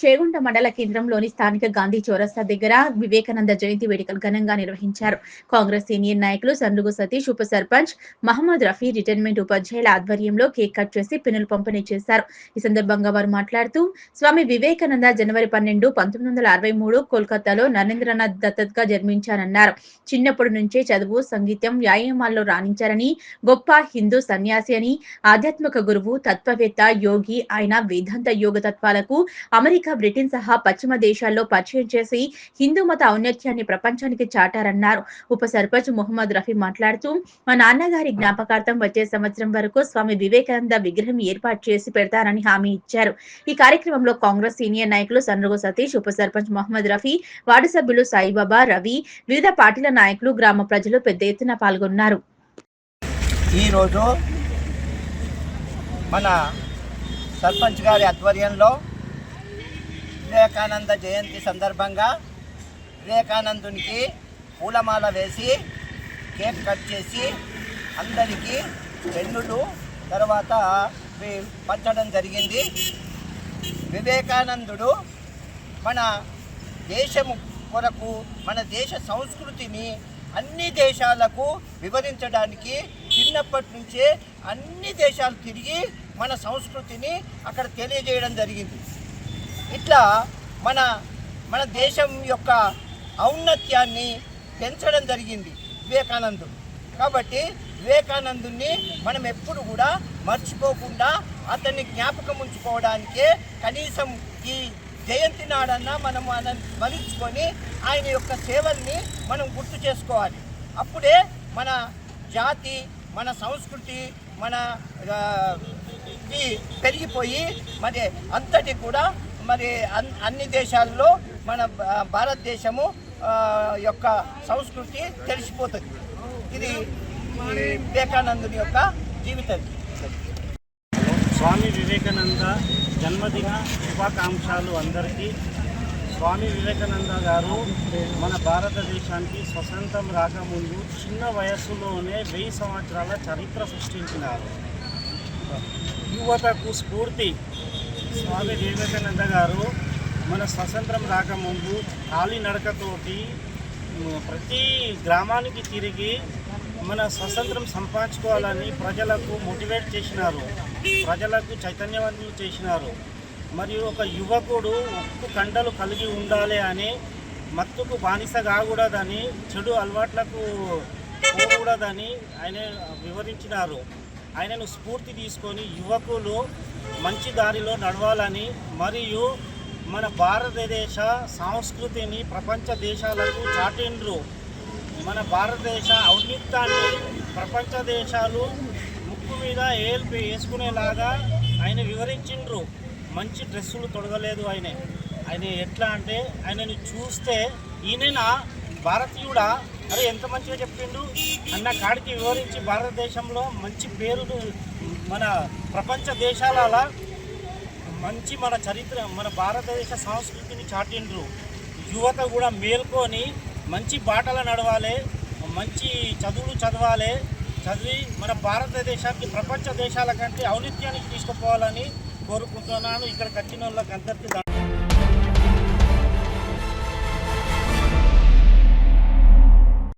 చేగుంట మండల కేంద్రంలోని స్థానిక గాంధీ చౌరస్తా దగ్గర వివేకానంద జయంతి వేడుకలు ఘనంగా నిర్వహించారు. కాంగ్రెస్ సీనియర్ నాయకులు సండుగు సతీష్ ఉప సర్పంచ్ మహమ్మద్ రఫీ రిటైర్మెంట్ ఉపాధ్యాయుల ఆధ్వర్యంలో కేక్ కట్ చేసి పిన్నులు పంపిణీ చేశారు. ఈ సందర్భంగా వారు మాట్లాడుతూ స్వామి వివేకానంద జనవరి పన్నెండు పంతొమ్మిది వందల అరవై మూడు కోల్కతాలో నరేంద్రనాథ్ దత్తత్గా జన్మించారన్నారు. చిన్నప్పటి నుంచే చదువు సంగీతం వ్యాయామాల్లో రాణించారని గొప్ప హిందూ సన్యాసి అని ఆధ్యాత్మిక గురువు తత్వవేత్త యోగి ఆయన వేదాంత యోగ తత్వాలకు అమెరికా బ్రిటన్ సహా పశ్చిమ దేశాల్లో పరిచయం చేసి హిందూ మత ఔన్నత్యాన్ని ప్రపంచానికి చాటారన్నారు. ఉప సర్పంచ్ మొహమ్మద్ రఫీ మాట్లాడుతూ మా నాన్నగారి జ్ఞాపకార్థం వచ్చే సంవత్సరం వరకు స్వామి వివేకానంద విగ్రహం ఏర్పాటు చేసి పెడతారని హామీ ఇచ్చారు. ఈ కార్యక్రమంలో కాంగ్రెస్ సీనియర్ నాయకులు సన్రుగు సతీష్ ఉప సర్పంచ్ మొహమ్మద్ రఫీ వార్డు సభ్యులు సాయిబాబా రవి వివిధ పార్టీల నాయకులు గ్రామ ప్రజలు పెద్ద ఎత్తున పాల్గొన్నారు. ఈరోజు మన సర్పంచ్ గారి ఆధ్వర్యంలో వివేకానంద జయంతి సందర్భంగా వివేకానందునికి పూలమాల వేసి కేక్ కట్ చేసి అందరికీ పెన్నులు తర్వాత పంచడం జరిగింది. వివేకానందుడు మన దేశము కొరకు మన దేశ సంస్కృతిని అన్ని దేశాలకు వివరించడానికి చిన్నప్పటి నుంచే అన్ని దేశాలు తిరిగి మన సంస్కృతిని అక్కడ తెలియజేయడం జరిగింది. ఇట్లా మన మన దేశం యొక్క ఔన్నత్యాన్ని పెంచడం జరిగింది వివేకానందుడు. కాబట్టి వివేకానందుని మనం ఎప్పుడు కూడా మర్చిపోకుండా అతన్ని జ్ఞాపకం ఉంచుకోవడానికే కనీసం ఈ జయంతి నాడన్నా మనం స్మరించుకొని ఆయన యొక్క సేవల్ని మనం గుర్తు చేసుకోవాలి. అప్పుడే మన జాతి మన సంస్కృతి మన ఇది పెరిగిపోయి మరి అంతటి కూడా మరి అన్- అన్ని దేశాల్లో మన భారతదేశము యొక్క సంస్కృతి తెలిసిపోతుంది. ఇది వివేకానందుని యొక్క జీవితం. స్వామి వివేకానంద జన్మదిన శుభాకాంక్షలు అందరికీ. స్వామి వివేకానంద గారు మన భారతదేశానికి స్వతంత్రం రాకముందు చిన్న వయస్సులోనే వెయ్యి సంవత్సరాల చరిత్ర సృష్టించినారు. యువతకు స్ఫూర్తి. స్వామి వివేకానంద గారు మన స్వతంత్రం రాకముందు కాలినడకతోటి ప్రతి గ్రామానికి తిరిగి మన స్వతంత్రం సంపాదించుకోవాలని ప్రజలకు మోటివేట్ చేసినారు. ప్రజలకు చైతన్యవంతులు చేసినారు. మరియు ఒక యువకుడు ఉక్కు కండలు కలిగి ఉండాలి అని మత్తుకు బానిస కాకూడదని చెడు అలవాట్లకు పోకూడదని ఆయన వివరించినారు. ఆయనను స్ఫూర్తి తీసుకొని యువకులు మంచి దారిలో నడవాలని మరియు మన భారతదేశ సంస్కృతిని ప్రపంచ దేశాలకు చాటిండ్రు. మన భారతదేశ ఔన్నిత్యాన్ని ప్రపంచ దేశాలు ముక్కు మీద ఏల్పి వేసుకునేలాగా ఆయన వివరించిండ్రు. మంచి డ్రెస్సులు తొడగలేదు ఆయన. ఆయన ఎట్లా అంటే ఆయనని చూస్తే ఈయన భారతీయుడా? అరే ఎంత మంచిగా చెప్పిండు? అన్న కాడికి వివరించి భారతదేశంలో మంచి పేరును మన ప్రపంచ దేశాల మంచి మన చరిత్ర మన భారతదేశ సంస్కృతిని చాటిండ్రు. యువత కూడా మేల్కొని మంచి బాటలు నడవాలి మంచి చదువులు చదవాలి చదివి మన భారతదేశానికి ప్రపంచ దేశాల కంటే ఔనిత్యానికి తీసుకుపోవాలని కోరుకుంటున్నాను. ఇక్కడికి వచ్చిన వాళ్ళకి అందరికీ